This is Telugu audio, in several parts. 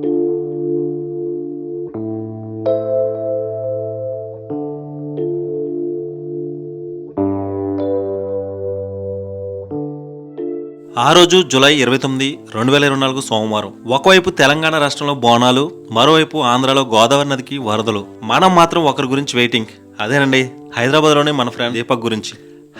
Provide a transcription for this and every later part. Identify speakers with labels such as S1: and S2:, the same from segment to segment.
S1: ఆ రోజు జూలై ఇరవై తొమ్మిది రెండు వేల ఇరవై నాలుగు సోమవారం. ఒకవైపు తెలంగాణ రాష్ట్రంలో బోనాలు మరోవైపు ఆంధ్రాలో గోదావరి నదికి వరదలు. మనం మాత్రం ఒకరి గురించి వెయిటింగ్ అదేనండి హైదరాబాద్లోనే మన ఫ్రెండ్ దీపక్ గురించి.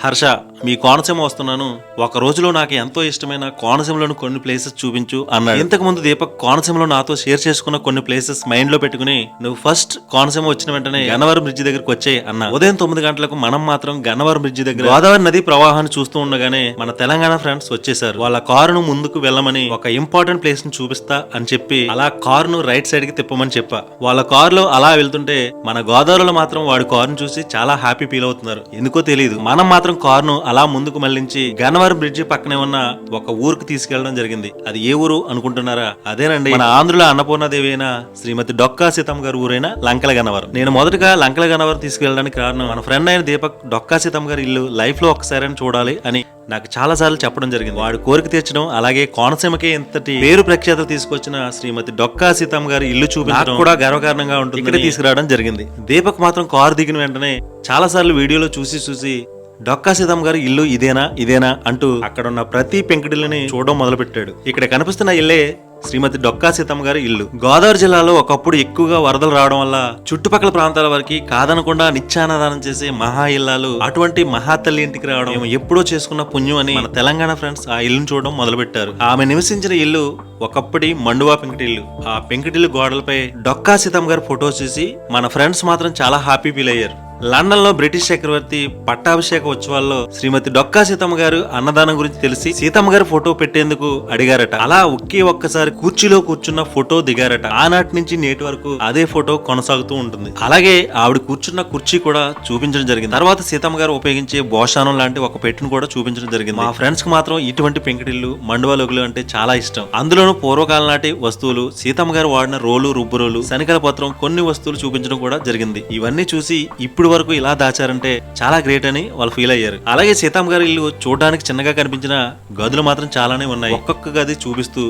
S1: హర్ష మీ కోనసీమ వస్తున్నాను. ఒక రోజులో నాకు ఎంతో ఇష్టమైన కోనసీమలోని కొన్ని ప్లేసెస్ చూపించు అన్నాడు. ఇంతకు ముందు దీపక్ కోనసీమలో నాతో షేర్ చేసుకున్న కొన్ని ప్లేసెస్ మైండ్లో పెట్టుకుని నువ్వు ఫస్ట్ కోనసీమ వచ్చిన వెంటనే గన్నవరం బ్రిడ్జి దగ్గరకు వచ్చే అన్న. ఉదయం తొమ్మిది గంటలకు మనం మాత్రం గన్నవరం బ్రిడ్జి దగ్గర గోదావరి నది ప్రవాహాన్ని చూస్తూ ఉండగానే మన తెలంగాణ ఫ్రెండ్స్ వచ్చేసారు వాళ్ళ కారును ముందుకు వెళ్ళమని ఒక ఇంపార్టెంట్ ప్లేస్ని చూపిస్తా అని చెప్పి అలా కారును రైట్ సైడ్కి తిప్పమని చెప్పా. వాళ్ళ కారులో అలా వెళ్తుంటే మన గోదావరిలో మాత్రం వాడి కారును చూసి చాలా హ్యాపీ ఫీల్ అవుతున్నారు. ఎందుకో తెలియదు మనం మాత్రం కారును అలా ముందుకు మళ్ళించి గన్నవరం బ్రిడ్జి పక్కనే ఉన్న ఒక ఊరికి తీసుకెళ్ళడం జరిగింది. అది ఏ ఊరు అనుకుంటున్నారా? అదేనండి. మన ఆంధ్రుల అన్నపూర్ణాదేవి అయిన శ్రీమతి డొక్కా సీతమ్మ గారి ఊరైన లంకల గన్నవరం. నేను మొదటగా లంకల గన్నవరం తీసుకెళ్ళడానికి కారణం మన ఫ్రెండ్ అయిన దీపక్ డొక్కా సీతమ్మ గారి ఇల్లు లైఫ్లో ఒక్కసారి చూడాలి అని నాకు చాలా సార్లు చెప్పడం జరిగింది. వాడు కోరిక తీర్చడం అలాగే కోనసీమకే ఇంతటి పేరు ప్రఖ్యాతలు తీసుకొచ్చిన శ్రీమతి డొక్కా సీతమ్మ గారి ఇల్లు చూపించడం కూడా గర్వకారణంగా ఉంటుంది ఇక్కడ తీసుకురావడం జరిగింది. దీపక్ మాత్రం కారు దిగిన వెంటనే చాలా సార్లు వీడియోలో చూసి చూసి డొక్కా సీతమ్మ గారి ఇల్లు ఇదేనా ఇదేనా అంటూ అక్కడున్న ప్రతి పెంకుడిల్ని చూడడం మొదలుపెట్టాడు. ఇక్కడ కనిపిస్తున్న ఇల్లే శ్రీమతి డొక్కా సీతమ్మ గారి ఇల్లు. గోదావరి జిల్లాలో ఒకప్పుడు ఎక్కువగా వరదలు రావడం వల్ల చుట్టుపక్కల ప్రాంతాల వరకు కాదనకుండా నిత్యాన్నదానం చేసే మహా ఇల్లాలు అటువంటి మహాతల్లి ఇంటికి రావడం ఎప్పుడో చేసుకున్న పుణ్యం అని మన తెలంగాణ ఫ్రెండ్స్ ఆ ఇల్లును చూడడం మొదలుపెట్టారు. ఆమె నివసించిన ఇల్లు ఒకప్పటి మండువా పెంకుటిల్లు. ఆ పెంకటిల్లు గోడలపై డొక్కా సీతమ్మ గారి ఫోటో చూసి మన ఫ్రెండ్స్ మాత్రం చాలా హ్యాపీ ఫీల్ అయ్యారు. లండన్లో బ్రిటిష్ చక్రవర్తి పట్టాభిషేక ఉత్సవాల్లో శ్రీమతి డొక్కా సీతమ్మ గారు అన్నదానం గురించి తెలిసి సీతమ్మ గారి ఫోటో పెట్టేందుకు అడిగారట. అలా ఒకే ఒక్కసారి కుర్చీలో కూర్చున్న ఫోటో దిగారట. ఆనాటి నుంచి నేటి వరకు అదే ఫోటో కొనసాగుతూ ఉంటుంది. అలాగే ఆవిడ కూర్చున్న కుర్చీ కూడా చూపించడం జరిగింది. తర్వాత సీతమ్మ గారు ఉపయోగించే భోషానం లాంటి ఒక పెట్టును కూడా చూపించడం జరిగింది. మా ఫ్రెండ్స్కి మాత్రం ఇటువంటి పెంకుటిల్లు మండువలుగులు అంటే చాలా ఇష్టం. అందులోనూ పూర్వకాలం నాటి వస్తువులు సీతమ్మ గారు వాడిన రోలు రుబ్బురోలు శనికల పత్రం కొన్ని వస్తువులు చూపించడం కూడా జరిగింది. ఇవన్నీ చూసి ఇప్పుడు వరకు ఇలా దాచారంటే చాలా గ్రేట్ అని వాళ్ళు ఫీల్ అయ్యారు. అలాగే సీతమ్మ గారి ఇల్లు చూడడానికి చిన్నగా కనిపించిన గదులు మాత్రం చాలానే ఉన్నాయి. ఒక్కొక్క గది చూపిస్తూ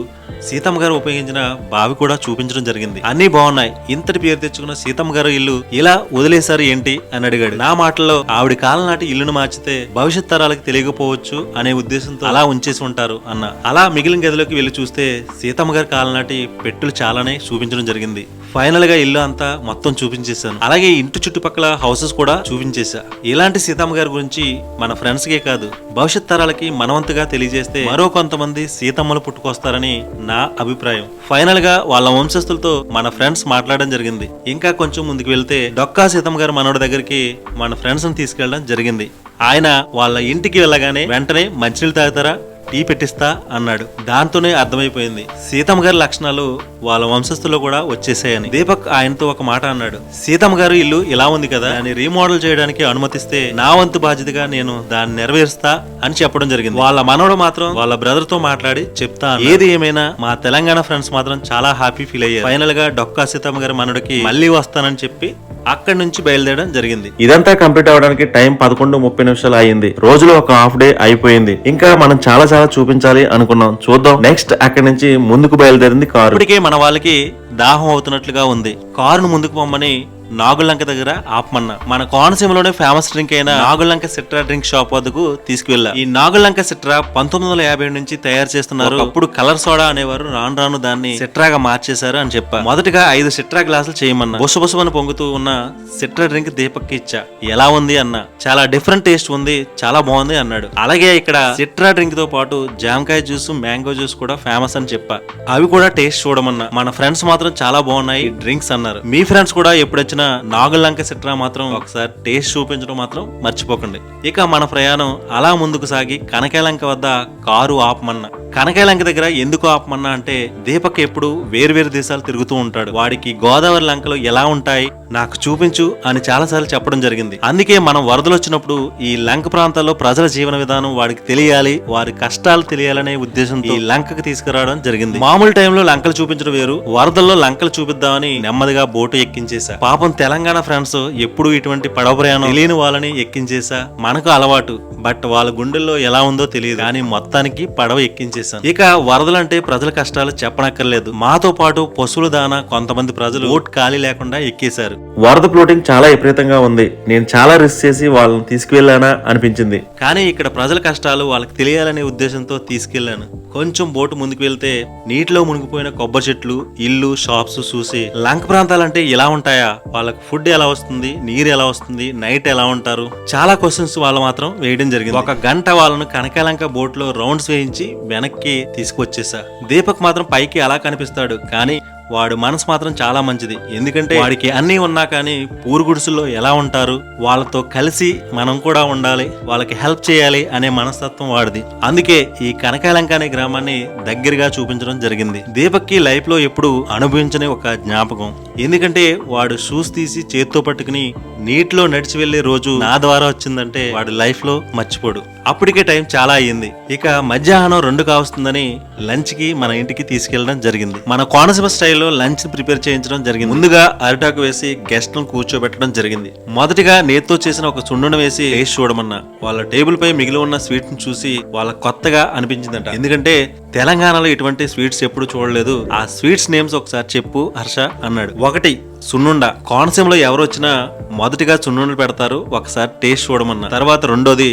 S1: సీతమ్మ గారు ఉపయోగించిన బావి కూడా చూపించడం జరిగింది. అన్ని బాగున్నాయి. ఇంతటి పేరు తెచ్చుకున్న సీతమ్మ గారు ఇల్లు ఇలా వదిలేశారు ఏంటి అని అడిగాడు. నా మాటల్లో ఆవిడ కాలం నాటి ఇల్లును మార్చితే భవిష్యత్ తరాలకు తెలియకపోవచ్చు అనే ఉద్దేశంతో అలా ఉంచేసి ఉంటారు అన్న. అలా మిగిలిన గదిలోకి వెళ్ళి చూస్తే సీతమ్మ గారి కాలం నాటి పెట్టులు చాలానే చూపించడం జరిగింది. ఫైనల్గా ఇల్లు అంతా మొత్తం చూపించేశాను. అలాగే ఇంటి చుట్టుపక్కల హౌసెస్ కూడా చూపించేశా. ఇలాంటి సీతమ్మ గారి గురించి మన ఫ్రెండ్స్ కే కాదు భవిష్యత్ తరాలకి మనవంతుగా తెలియజేస్తే మరో కొంతమంది సీతమ్మలు పుట్టుకొస్తారని నా అభిప్రాయం. ఫైనల్గా వాళ్ళ వంశస్థులతో మన ఫ్రెండ్స్ మాట్లాడడం జరిగింది. ఇంకా కొంచెం ముందుకు వెళ్తే డొక్కా సీతమ్మ గారు మనోడి దగ్గరికి మన ఫ్రెండ్స్ని తీసుకెళ్ళడం జరిగింది. ఆయన వాళ్ళ ఇంటికి వెళ్ళగానే వెంటనే మంచినీళ్ళు తాగుతారా? టీ పెట్టిస్తా అన్నాడు. దాంతోనే అర్థమైపోయింది. సీతమ్మ గారి లక్షణాలు వాళ్ళ వంశస్థులో కూడా వచ్చేసాయని దీపక్ ఆయనతో ఒక మాట అన్నాడు. సీతమ్మ గారు ఇల్లు ఇలా ఉంది కదా దాన్ని రీమోడల్ చేయడానికి అనుమతిస్తే నా వంతు బాధ్యతగా నేను దాన్ని నెరవేరుస్తా అని చెప్పడం జరిగింది. వాళ్ళ మనవడు మాత్రం వాళ్ళ బ్రదర్తో మాట్లాడి చెప్తా ఏది ఏమైనా మా తెలంగాణ ఫ్రెండ్స్ మాత్రం చాలా హ్యాపీ ఫీల్ అయ్యారు. ఫైనల్గా డొక్కా సీతమ్మ గారి మనవడికి మళ్ళీ వస్తానని చెప్పి అక్కడి నుంచి బయలుదేరడం జరిగింది.
S2: ఇదంతా కంప్లీట్ అవడానికి టైం పదకొండు ముప్పై నిమిషాలు అయింది. రోజులో ఒక హాఫ్ డే అయిపోయింది. ఇంకా మనం చాలా కూడా చూపించాలి అనుకున్నాం. చూద్దాం. నెక్స్ట్ అక్కడి నుంచి ముందుకు బయలుదేరింది కారు.
S1: ఇప్పటికే మన వాళ్ళకి దాహం అవుతున్నట్లుగా ఉంది. కారును ముందుకు పొమ్మని నాగులంక దగ్గర ఆపమన్నా. మన కోనసీమలోనే ఫేమస్ డ్రింక్ అయిన నాగులంక సిట్రా డ్రింక్ షాప్ వద్దకు తీసుకువెళ్ళా. ఈ నాగులంక సిట్రా పంతొమ్మిది వందల యాభై నుంచి తయారు చేస్తున్నారు. అప్పుడు కలర్ సోడా అనేవారు రాను రాను దాన్ని సిట్రాగా మార్చేశారు అని చెప్పా. మొదటగా ఐదు సిట్రా గ్లాసులు చేయమన్నా. బుసబుసమని పొంగుతూ ఉన్న సిట్రా డ్రింక్ దీపక్ ఇచ్చా. ఎలా ఉంది అన్న. చాలా డిఫరెంట్ టేస్ట్ ఉంది చాలా బాగుంది అన్నాడు. అలాగే ఇక్కడ సిట్రా డ్రింక్తో పాటు జామకాయ జ్యూస్ మ్యాంగో జ్యూస్ కూడా ఫేమస్ అని చెప్పా. అవి కూడా టేస్ట్ చూడమన్నా. మన ఫ్రెండ్స్ మాత్రం చాలా బాగున్నాయి డ్రింక్స్ అన్నారు. మీ ఫ్రెండ్స్ కూడా ఎప్పుడు వచ్చినా నాగులంక సిట్రా మాత్రం ఒకసారి టేస్ట్ చూపించడం మాత్రం మర్చిపోకండి. ఇక మన ప్రయాణం అలా ముందుకు సాగి కనకాలంక వద్ద కారు ఆపమన్నా. కనకాలంక దగ్గర ఎందుకు ఆపమన్నా అంటే దీపక్ ఎప్పుడు వేరు దేశాలు తిరుగుతూ ఉంటాడు. వాడికి గోదావరి లంకలు ఎలా ఉంటాయి? నాకు చూపించు అని చాలాసార్లు చెప్పడం జరిగింది. అందుకే మనం వరదలు వచ్చినప్పుడు ఈ లంక ప్రాంతాల్లో ప్రజల జీవన విధానం వాడికి తెలియాలి వారి కష్టాలు తెలియాలనే ఉద్దేశంతో ఈ లంకకు తీసుకురావడం జరిగింది. మామూలు టైంలో లంకలు చూపించడం వేరు వరదల్లో లంకలు చూపిద్దామని నెమ్మదిగా బోటు ఎక్కించేశా. పాపం తెలంగాణ ఫ్రెండ్స్ ఎప్పుడు ఇటువంటి పడవ ప్రయాణం తెలియని వాళ్ళని ఎక్కించేశా. మనకు అలవాటు బట్ వాళ్ళ గుండెల్లో ఎలా ఉందో తెలియదు. కానీ మొత్తానికి పడవ ఎక్కించేశాను ఇక వరదలంటే ప్రజల కష్టాలు చెప్పనక్కర్లేదు. మాతో పాటు పశువుల దాన కొంతమంది ప్రజలు ఓట్ ఖాళీ లేకుండా ఎక్కేశారు.
S2: వరద ఫ్లోటింగ్ చాలా విపరీతంగా ఉంది. నేను చాలా రిస్క్ చేసి వాళ్ళని తీసుకువెళ్ళానా అనిపించింది.
S1: కానీ ఇక్కడ ప్రజల కష్టాలు వాళ్ళకి తెలియాలనే ఉద్దేశంతో తీసుకెళ్ళాను కొంచెం బోటు ముందుకు వెళ్తే నీటిలో మునిగిపోయిన కొబ్బరి చెట్లు ఇల్లు షాప్స్ చూసి లంక ప్రాంతాలంటే ఇలా ఉంటాయా? వాళ్ళకి ఫుడ్ ఎలా వస్తుంది? నీరు ఎలా వస్తుంది? నైట్ ఎలా ఉంటారు? చాలా క్వశ్చన్స్ వాళ్ళు మాత్రం వేయడం జరిగింది. ఒక గంట వాళ్ళను కనకాలంక బోట్లో రౌండ్స్ వేయించి వెనక్కి తీసుకొచ్చేసా దీపక్ మాత్రం పైకి అలా కనిపిస్తాడు. కానీ వాడు మనసు మాత్రం చాలా మంచిది. ఎందుకంటే వాడికి అన్నీ ఉన్నా కానీ పూరు గుడుసుల్లో ఎలా ఉంటారు? వాళ్ళతో కలిసి మనం కూడా ఉండాలి. వాళ్ళకి హెల్ప్ చేయాలి అనే మనస్తత్వం వాడిది. అందుకే ఈ కనకాలంక అనే గ్రామాన్ని దగ్గరగా చూపించడం జరిగింది. దీపక్కి లైఫ్లో ఎప్పుడు అనుభవించని ఒక జ్ఞాపకం. ఎందుకంటే వాడు షూస్ తీసి చేత్తో పట్టుకుని నీటిలో నడిచి వెళ్ళే రోజు నా ద్వారా వచ్చిందంటే వాడు లైఫ్లో మర్చిపోడు. అప్పటికే టైం చాలా అయ్యింది. ఇక మధ్యాహ్నం రెండు కావస్తుందని లంచ్కి మన ఇంటికి తీసుకెళ్ళడం జరిగింది. మన కోనసీమ స్టైల్లో లంచ్ ప్రిపేర్ చేయించడం జరిగింది. ముందుగా అరిటాకు వేసి గెస్ట్ను కూర్చోబెట్టడం జరిగింది. మొదటిగా నేతితో చేసిన ఒక చుండును వేసి వేసి చూడమన్నా. వాళ్ళ టేబుల్ పై మిగిలి ఉన్న స్వీట్ను చూసి వాళ్ళ కొత్తగా అనిపించిందంట. ఎందుకంటే తెలంగాణలో ఇటువంటి స్వీట్స్ ఎప్పుడు చూడలేదు. ఆ స్వీట్స్ నేమ్స్ ఒకసారి చెప్పు హర్ష అన్నాడు. ఒకటి సున్నుండ. కోనసీమలో ఎవరు వచ్చినా మొదటిగా సున్నుండలు పెడతారు ఒకసారి టేస్ట్ చూడమన్నా తర్వాత రెండోది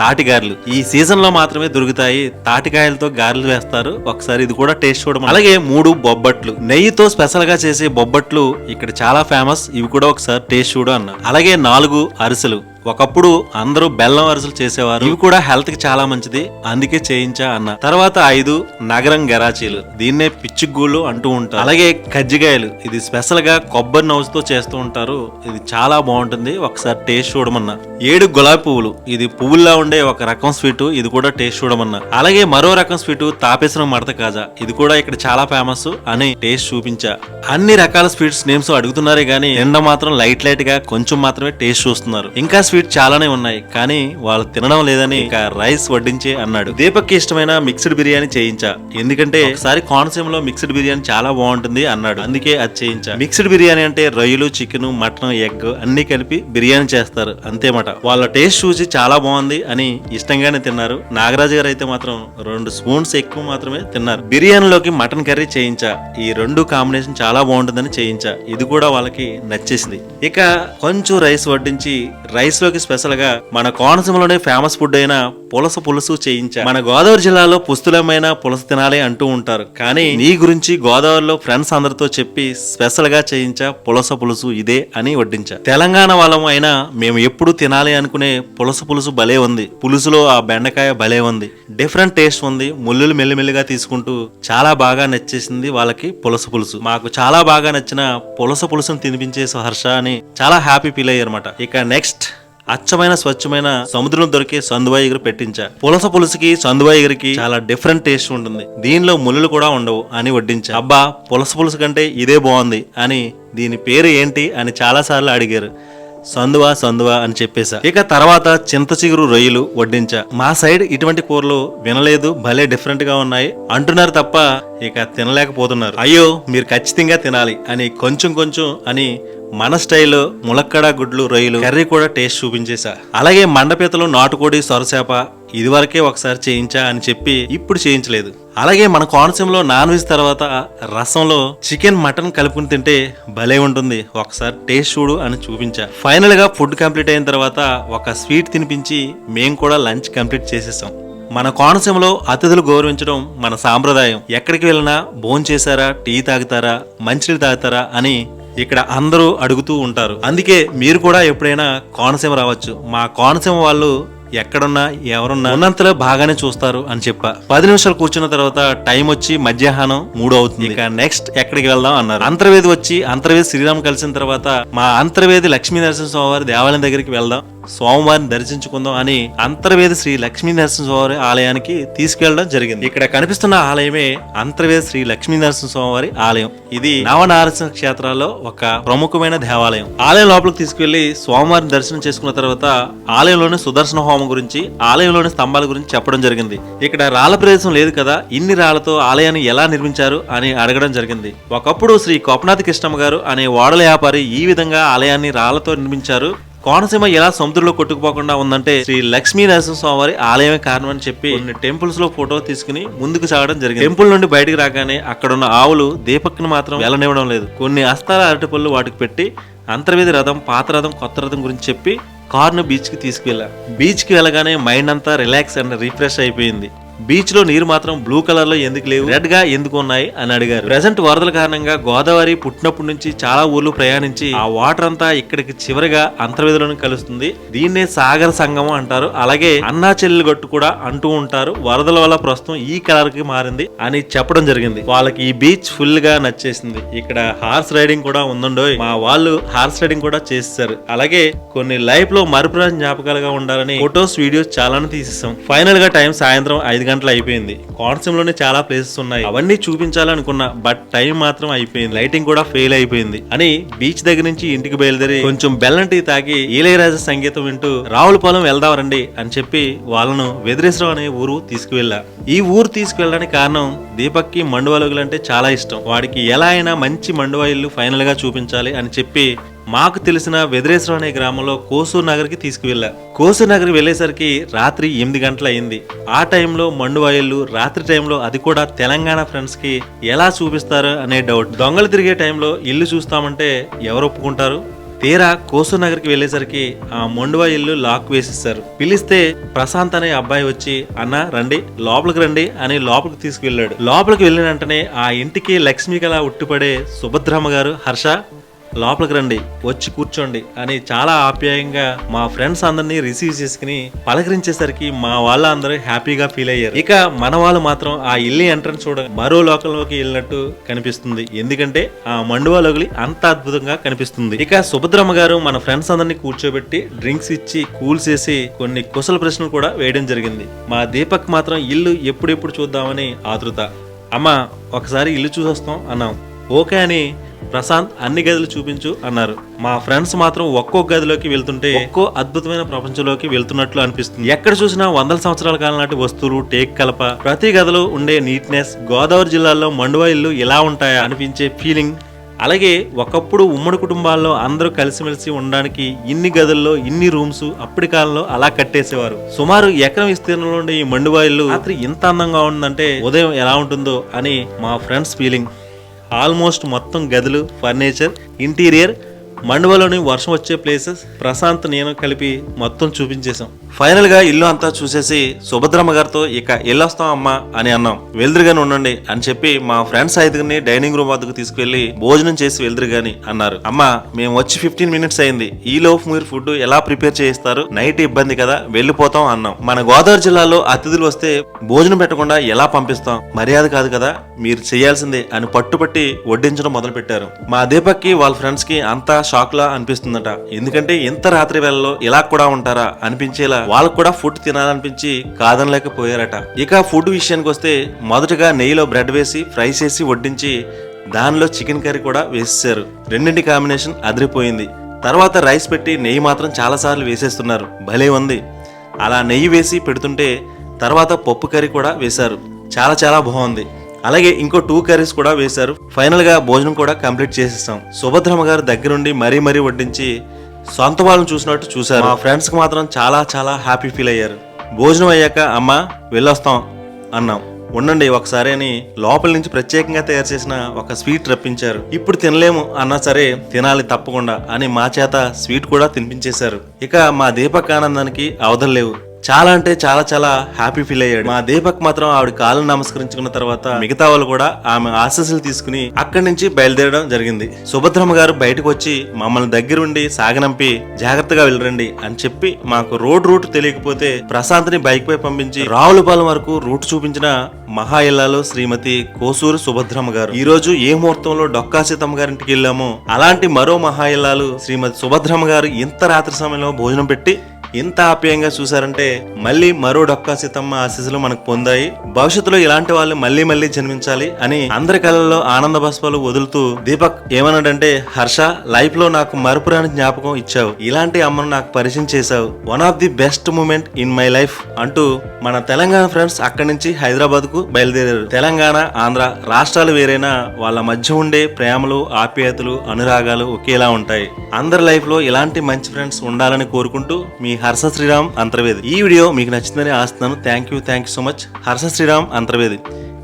S1: తాటిగారెలు ఈ సీజన్లో మాత్రమే దొరుకుతాయి తాటికాయలతో గారెలు వేస్తారు ఒకసారి ఇది కూడా టేస్ట్ చూడడం అలాగే మూడు బొబ్బట్లు. నెయ్యితో స్పెషల్గా చేసే బొబ్బట్లు ఇక్కడ చాలా ఫేమస్ ఇవి కూడా ఒకసారి టేస్ట్ చూడు అన్న అలాగే నాలుగు అరిసెలు. ఒకప్పుడు అందరూ బెల్లం అరుసలు చేసేవారు. ఇవి కూడా హెల్త్కి చాలా మంచిది. అందుకే చేయించా అన్న. తర్వాత ఐదు నగరం గరాచీలు. దీన్నే పిచ్చిగూళ్ళు అంటూ ఉంటారు. అలాగే కజ్జికాయలు. ఇది స్పెషల్గా కొబ్బరి నవ్వుతో చేస్తూ ఉంటారు. ఇది చాలా బాగుంటుంది. ఒకసారి టేస్ట్ చూడమన్నా. ఏడు గులాబీ పువ్వులు. ఇది పువ్వుల్లా ఉండే ఒక రకం స్వీట్. ఇది కూడా టేస్ట్ చూడమన్నా. అలాగే మరో రకం స్వీట్ తాపేసిన మడత కాజా. ఇది కూడా ఇక్కడ చాలా ఫేమస్ అని టేస్ట్ చూపించా. అన్ని రకాల స్వీట్స్ నేమ్స్ అడుగుతున్నారే గానీ ఎండ మాత్రం లైట్ లైట్గా కొంచెం మాత్రమే టేస్ట్ చూస్తున్నారు. ఇంకా స్వీట్ చాలానే ఉన్నాయి కానీ వాళ్ళు తినడం లేదని ఇంకా రైస్ వడ్డించే అన్నాడు. దీపక్ ఇష్టమైన మిక్స్డ్ బిర్యానీ చేయించా. ఎందుకంటే ఒకసారి కోనసీమలో మిక్స్డ్ బిర్యానీ చాలా బాగుంటుంది అన్నాడు. అందుకే అది చేయించా. మిక్స్డ్ బిర్యానీ అంటే రొయ్యలు చికెన్ మటన్ ఎగ్ అన్ని కలిపి బిర్యానీ చేస్తారు. అంతేమాట. వాళ్ళ టేస్ట్ చూసి చాలా బాగుంది అని ఇష్టంగానే తిన్నారు. నాగరాజు గారు అయితే మాత్రం రెండు స్పూన్స్ ఎక్కువ మాత్రమే తిన్నారు. బిర్యానీలోకి మటన్ కర్రీ చేయించా. ఈ రెండు కాంబినేషన్ చాలా బాగుంటుందని చేయించా. ఇది కూడా వాళ్ళకి నచ్చేసింది. ఇక కొంచెం రైస్ వడ్డించి రైస్ లోకి స్పెషల్గా మన కోనసీమలోనే ఫేమస్ ఫుడ్ అయిన పులస పులుసు చేయించా మన గోదావరి జిల్లాలో పుస్తులమైన పులస తినాలి అంటూ ఉంటారు. కానీ నీ గురించి గోదావరిలో ఫ్రెండ్స్ అందరితో చెప్పి స్పెషల్గా చేయించా పులస పులుసు ఇదే అని వడ్డించా తెలంగాణ వాళ్ళం అయినా మేము ఎప్పుడు తినాలి అనుకునే పులస పులుసు భలే ఉంది. పులుసులో ఆ బెండకాయ భలే ఉంది. డిఫరెంట్ టేస్ట్ ఉంది. ముల్లులు మెల్లిమెల్లిగా తీసుకుంటూ చాలా బాగా నచ్చేసింది వాళ్ళకి పులస పులుసు. మాకు చాలా బాగా నచ్చిన పులస పులుసును తినిపించే హర్ష అని చాలా హ్యాపీ ఫీల్ అయ్యారన్నమాట. ఇక నెక్స్ట్ అచ్చమైన స్వచ్ఛమైన సముద్రంలో దొరికే సందువా ఎగురు పెట్టించా. పులస పులుసుకి సందువా ఎగురికి చాలా డిఫరెంట్ టేస్ట్ ఉంటుంది. దీనిలో ముళ్ళు కూడా ఉండవు అని వడ్డించా. అబ్బా పులస పులుసు కంటే ఇదే బాగుంది అని దీని పేరు ఏంటి అని చాలా సార్లు అడిగారు. సందువా సందువా అని చెప్పేశా. ఇక తర్వాత చింత చిగురు రొయ్యలు వడ్డించా. మా సైడ్ ఇటువంటి కూరలు వినలేదు భలే డిఫరెంట్గా ఉన్నాయి. అంటున్నారు తప్ప ఇక తినలేకపోతున్నారు. అయ్యో మీరు ఖచ్చితంగా తినాలి అని కొంచెం కొంచెం అని మన స్టైల్లో ములక్కడ గుడ్లు రొయ్యలు కర్రీ కూడా టేస్ట్ చూపించేశా. అలాగే మండపీతలు నాటుకోడి సొరచేప ఇదివరకే ఒకసారి చేయించా అని చెప్పి ఇప్పుడు చేయించలేదు. అలాగే మన కోనసీమలో నాన్ వెజ్ తర్వాత రసంలో చికెన్ మటన్ కలుపుకుని తింటే భలే ఉంటుంది. ఒకసారి టేస్ట్ చూడు అని చూపించా. ఫైనల్గా ఫుడ్ కంప్లీట్ అయిన తర్వాత ఒక స్వీట్ తినిపించి మేము కూడా లంచ్ కంప్లీట్ చేసేసాం మన కోనసీమలో అతిథులు గౌరవించడం మన సాంప్రదాయం. ఎక్కడికి వెళ్ళినా భోజనం చేశారా టీ తాగుతారా మంచినీళ్ళు తాగుతారా అని ఇక్కడ అందరూ అడుగుతూ ఉంటారు. అందుకే మీరు కూడా ఎప్పుడైనా కోనసీమ రావచ్చు. మా కోనసీమ వాళ్ళు ఎక్కడున్నా ఎవరున్నా ఉన్నంతలో బాగానే చూస్తారు అని చెప్పా. పది నిమిషాలు కూర్చున్న తర్వాత టైం వచ్చి మధ్యాహ్నం మూడు అవుతుంది. ఇక నెక్స్ట్ ఎక్కడికి వెళ్దాం అన్నారు. అంతర్వేది వచ్చి అంతర్వేది శ్రీరామ్ కలిసిన తర్వాత మా అంతర్వేది లక్ష్మీ నరసింహ స్వామి వారి దేవాలయం దగ్గరికి వెళ్దాం స్వామివారిని దర్శించుకుందాం అని అంతర్వేది శ్రీ లక్ష్మీ నరసింహస్వామి ఆలయానికి తీసుకెళ్ళడం జరిగింది. ఇక్కడ కనిపిస్తున్న ఆలయమే అంతర్వేది శ్రీ లక్ష్మీ నరసింహస్వామి ఆలయం. ఇది నవనారసింహ క్షేత్రాల్లో ఒక ప్రముఖమైన దేవాలయం. ఆలయం లోపలికి తీసుకెళ్ళి స్వామివారిని దర్శనం చేసుకున్న తర్వాత ఆలయంలోని సుదర్శన హోమం గురించి ఆలయంలోని స్తంభాల గురించి చెప్పడం జరిగింది. ఇక్కడ రాళ్ళ ప్రదేశం లేదు కదా ఇన్ని రాళ్ళతో ఆలయాన్ని ఎలా నిర్మించారు అని అడగడం జరిగింది. ఒకప్పుడు శ్రీ కోపనాథ కృష్ణమ్మ గారు అనే ఓడల వ్యాపారి ఈ విధంగా ఆలయాన్ని రాళ్ళతో నిర్మించారు. కోనసీమ ఎలా సముద్రంలో కొట్టుకుపోకుండా ఉందంటే శ్రీ లక్ష్మీ నరసింహస్వామివారి ఆలయమే కారణం అని చెప్పి కొన్ని టెంపుల్స్లో ఫోటో తీసుకుని ముందుకు సాగడం జరిగింది. టెంపుల్ నుండి బయటకు రాగానే అక్కడున్న ఆవులు దీపక్ని మాత్రం వెళ్ళనివ్వడం లేదు. కొన్ని అస్తాల అరటిపళ్ళు వాటికి పెట్టి అంతర్వేది రథం పాత రథం కొత్త రథం గురించి చెప్పి కార్ను బీచ్కి తీసుకువెళ్ళా. బీచ్కి వెళ్ళగానే మైండ్ అంతా రిలాక్స్ అండ్ రిఫ్రెష్ అయిపోయింది. బీచ్లో నీరు మాత్రం బ్లూ కలర్లో ఎందుకు లేవు? రెడ్గా ఎందుకు ఉన్నాయి? అని అడిగారు. ప్రెసెంట్ వరదల కారణంగా గోదావరి పుట్టినప్పటి నుంచి చాలా ఊర్లు ప్రయాణించి ఆ వాటర్ అంతా ఇక్కడికి చివరిగా అంతర్వేదిలోనే కలుస్తుంది. దీన్నే సాగర సంగమం అంటారు. అలాగే అన్నా చెల్లెలు గట్టు కూడా అంటూ ఉంటారు. వరదల వల్ల ప్రస్తుతం ఈ కలర్కి మారింది అని చెప్పడం జరిగింది. వాళ్ళకి ఈ బీచ్ ఫుల్గా నచ్చేసింది. ఇక్కడ హార్స్ రైడింగ్ కూడా ఉందండో మా వాళ్ళు హార్స్ రైడింగ్ కూడా చేస్తారు అలాగే కొన్ని లైఫ్లో మరుపురాని జ్ఞాపకాలుగా ఉండాలని ఫొటోస్ వీడియోస్ చాలానే తీసేసాం. ఫైనల్గా టైం సాయంత్రం ఐదు గంటలు అయిపోయింది. కోనసీమలోనే చాలా ప్లేసెస్ ఉన్నాయి. అవన్నీ చూపించాలనుకున్నా బట్ టైం మాత్రం అయిపోయింది. లైటింగ్ కూడా ఫెయిల్ అయిపోయింది. అని బీచ్ దగ్గర నుంచి ఇంటికి బయలుదేరి కొంచెం బెల్లం టీ తాగి ఇళయరాజ సంగీతం వింటూ రావులపాలెం వెళ్దాం రండి అని చెప్పి వాళ్ళను వెదిరేశ్వరం అనే ఊరు తీసుకువెళ్ళా. ఈ ఊరు తీసుకువెళ్ళడానికి కారణం దీపక్కి మండువాలుగులు అంటే చాలా ఇష్టం. వాడికి ఎలా అయినా మంచి మండువా ఇల్లు ఫైనల్గా చూపించాలి అని చెప్పి మాకు తెలిసిన వెదరేశ్వరం అనే గ్రామంలో కోసూరు నగర్కి తీసుకువెళ్ళా. కోసూరు నగర్ వెళ్ళేసరికి రాత్రి ఎనిమిది గంటలు అయింది ఆ టైంలో మండువాయిల్లు రాత్రి టైంలో అది కూడా తెలంగాణ ఫ్రెండ్స్కి ఎలా చూపిస్తారు అనే డౌట్. దొంగలు తిరిగే టైంలో ఇల్లు చూస్తామంటే ఎవరు ఒప్పుకుంటారు? తీరా కోసూరు నగర్కి వెళ్ళేసరికి ఆ మొండువా ఇల్లు లాక్ వేసిస్తారు. పిలిస్తే ప్రశాంత్ అనే అబ్బాయి వచ్చి అన్న రండి లోపలికి రండి అని లోపలికి తీసుకువెళ్ళాడు. లోపలికి వెళ్ళిన వెంటనే ఆ ఇంటికి లక్ష్మి కళ ఉట్టిపడే సుభద్రమ్మ గారు హర్ష లోపలికి రండి వచ్చి కూర్చోండి అని చాలా ఆప్యాయంగా మా ఫ్రెండ్స్ అందరినీ రిసీవ్ చేసుకుని పలకరించేసరికి మా వాళ్ళందరూ హ్యాపీగా ఫీల్ అయ్యారు. ఇక మన వాళ్ళు మాత్రం ఆ ఇల్లు ఎంట్రన్స్ చూడ మరో లోకంలోకి వెళ్ళినట్టు కనిపిస్తుంది. ఎందుకంటే ఆ మండువాలోకి అంత అద్భుతంగా కనిపిస్తుంది. ఇక సుభద్రమ్మ గారు మన ఫ్రెండ్స్ అందరినీ కూర్చోబెట్టి డ్రింక్స్ ఇచ్చి కూల్ చేసి కొన్ని కుశల ప్రశ్నలు కూడా వేయడం జరిగింది. మా దీపక్ మాత్రం ఇల్లు ఎప్పుడెప్పుడు చూద్దామని ఆతృత. అమ్మ ఒకసారి ఇల్లు చూసొస్తాం అన్నాం. ఓకే అని ప్రశాంత్ అన్ని గదులు చూపించు అన్నారు. మా ఫ్రెండ్స్ మాత్రం ఒక్కో గదిలోకి వెళ్తుంటే ఒక్కో అద్భుతమైన ప్రపంచంలోకి వెళ్తున్నట్లు అనిపిస్తుంది. ఎక్కడ చూసినా వందల సంవత్సరాల కాలం నాటి వస్తువులు టేక్ కలప. ప్రతి గదిలో ఉండే నీట్నెస్ గోదావరి జిల్లాలో మండువా ఇల్లు ఎలా ఉంటాయా అనిపించే ఫీలింగ్ అలాగే ఒకప్పుడు ఉమ్మడి కుటుంబాల్లో అందరూ కలిసిమెలిసి ఉండడానికి ఇన్ని గదుల్లో ఇన్ని రూమ్స్ అప్పటి కాలంలో అలా కట్టేసేవారు. సుమారు ఎకరం విస్తీర్ణంలో ఉండే ఈ మండువాయిల్లు రాత్రి ఇంత అందంగా ఉందంటే ఉదయం ఎలా ఉంటుందో అని మా ఫ్రెండ్స్ ఫీలింగ్ ఆల్మోస్ట్ మొత్తం గదులు ఫర్నిచర్ ఇంటీరియర్ మండువలోని వర్షం వచ్చే ప్లేసెస్ ప్రశాంత్ నేను కలిపి మొత్తం చూపించేశాం. ఫైనల్గా ఇల్లు అంతా చూసేసి సుభద్రమ్మ గారితో ఇక వెళ్ళొస్తాం అమ్మా అని అన్నాం. వెళ్దురుగాని ఉండండి అని చెప్పి మా ఫ్రెండ్స్ ఐదుగురిని డైనింగ్ రూమ్ వద్దకు తీసుకెళ్ళి భోజనం చేసి వెళ్దురు అన్నారు. అమ్మా మేము వచ్చి ఫిఫ్టీన్ మినిట్స్ అయింది. ఈ లోపు మీరు ఫుడ్ ఎలా ప్రిపేర్ చేయిస్తారు? నైట్ ఇబ్బంది కదా వెళ్ళిపోతాం అన్నాం. మన గోదావరి జిల్లాలో అతిథులు వస్తే భోజనం పెట్టకుండా ఎలా పంపిస్తాం? మర్యాద కాదు కదా మీరు చేయాల్సిందే అని పట్టుపట్టి వడ్డించడం మొదలు పెట్టారు మా దీపక్కి వాళ్ళ ఫ్రెండ్స్కి అంతా షాక్లా అనిపిస్తుందట. ఎందుకంటే ఇంత రాత్రి వేళలో ఇలా కూడా ఉంటారా అనిపించేలా వాళ్ళకు కూడా ఫుడ్ తినాలనిపించి కాదనలేకపోయారట. ఇక ఫుడ్ విషయానికి వస్తే మొదటగా నెయ్యిలో బ్రెడ్ వేసి ఫ్రై చేసి వడ్డించి దానిలో చికెన్ కర్రీ కూడా వేసేసారు రెండింటి కాంబినేషన్ అదిరిపోయింది. తర్వాత రైస్ పెట్టి నెయ్యి మాత్రం చాలాసార్లు వేసేస్తున్నారు. భలే ఉంది. అలా నెయ్యి వేసి పెడుతుంటే తర్వాత పప్పు కర్రీ కూడా వేశారు. చాలా చాలా బాగుంది. అలాగే ఇంకో టూ కర్రీస్ కూడా వేశారు. ఫైనల్గా భోజనం కూడా కంప్లీట్ చేసేసాం. సుభద్రమ్మ గారు దగ్గరుండి మరీ మరీ వడ్డించి సొంత వాళ్ళని చూసినట్టు చూశారు. మా ఫ్రెండ్స్కి మాత్రం చాలా చాలా హ్యాపీ ఫీల్ అయ్యారు. భోజనం అయ్యాక అమ్మ వెళ్ళొస్తాం అన్నాం. ఉండండి ఒకసారి అని లోపల నుంచి ప్రత్యేకంగా తయారు చేసిన ఒక స్వీట్ రప్పించారు. ఇప్పుడు తినలేము అన్నా సరే తినాలి తప్పకుండా అని మా చేత స్వీట్ కూడా తినిపించేశారు. ఇక మా దీపక్ ఆనందానికి లేవు. చాలా అంటే చాలా చాలా హ్యాపీ ఫీల్ అయ్యాడు. మా దీపక్ మాత్రం ఆవిడ కాళ్ళను నమస్కరించుకున్న తర్వాత మిగతా వాళ్ళు కూడా ఆమె ఆశీస్సులు తీసుకుని అక్కడి నుంచి బయలుదేరడం జరిగింది. సుభద్రమ్మ గారు బయటకు వచ్చి మమ్మల్ని దగ్గరుండి సాగనంపి జాగ్రత్తగా వెళ్ళరండి అని చెప్పి మాకు రోడ్ రూట్ తెలియకపోతే ప్రశాంత్ని బైక్ పై పంపించి రావులపాలెం వరకు రూట్ చూపించిన మహా ఇల్లాలో శ్రీమతి కోసూరు సుభద్రమ్మ గారు. ఈ రోజు ఏ ముహూర్తంలో డొక్కా సీతమ్మ గారింటికి వెళ్ళామో అలాంటి మరో మహా ఇల్లాలు శ్రీమతి సుభద్రమ్మ గారు ఇంత రాత్రి సమయంలో భోజనం పెట్టి ఇంత ఆప్యాయంగా చూసారంటే మళ్ళీ మరో డొక్కా సీతమ్మ ఆశీస్సులు మనకు పొందాయి. భవిష్యత్తులో ఇలాంటి వాళ్ళు మళ్ళీ మళ్ళీ జన్మించాలి అని అందరి కళల్లో ఆనంద బాష్పాలు వదులుతూ దీపక్ ఏమన్నాడంటే హర్ష లైఫ్లో నాకు మరపురాని జ్ఞాపకం ఇచ్చావు. ఇలాంటి అమ్మను నాకు పరిచయం చేశావు. One of the best moment in my life అంటూ మన తెలంగాణ ఫ్రెండ్స్ అక్కడి నుంచి హైదరాబాద్కు బయలుదేరారు. తెలంగాణ ఆంధ్ర రాష్ట్రాలు వేరైనా వాళ్ళ మధ్య ఉండే ప్రేమలు ఆప్యాయతలు అనురాగాలు ఒకేలా ఉంటాయి. అందరి లైఫ్లో ఇలాంటి మంచి ఫ్రెండ్స్ ఉండాలని కోరుకుంటూ మీ హర్ష శ్రీరామ్ అంతర్వేది. ఈ వీడియో మీకు నచ్చిందని ఆస్తున్నాను thank you thank you so much Harsha Sriram Antarvedi.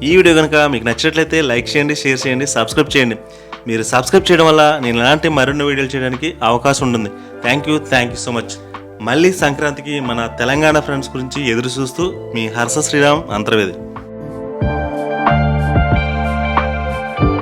S1: ఈ వీడియో కనుక మీకు నచ్చినట్లయితే లైక్ చేయండి షేర్ చేయండి సబ్స్క్రైబ్ చేయండి. మీరు సబ్స్క్రైబ్ చేయడం వల్ల నేను ఇలాంటి మరిన్ని వీడియోలు చేయడానికి అవకాశం ఉంటుంది. Thank you thank you so much మళ్ళీ సంక్రాంతికి మన తెలంగాణ ఫ్రెండ్స్ గురించి ఎదురు చూస్తూ మీ హర్ష శ్రీరామ్ అంతర్వేది.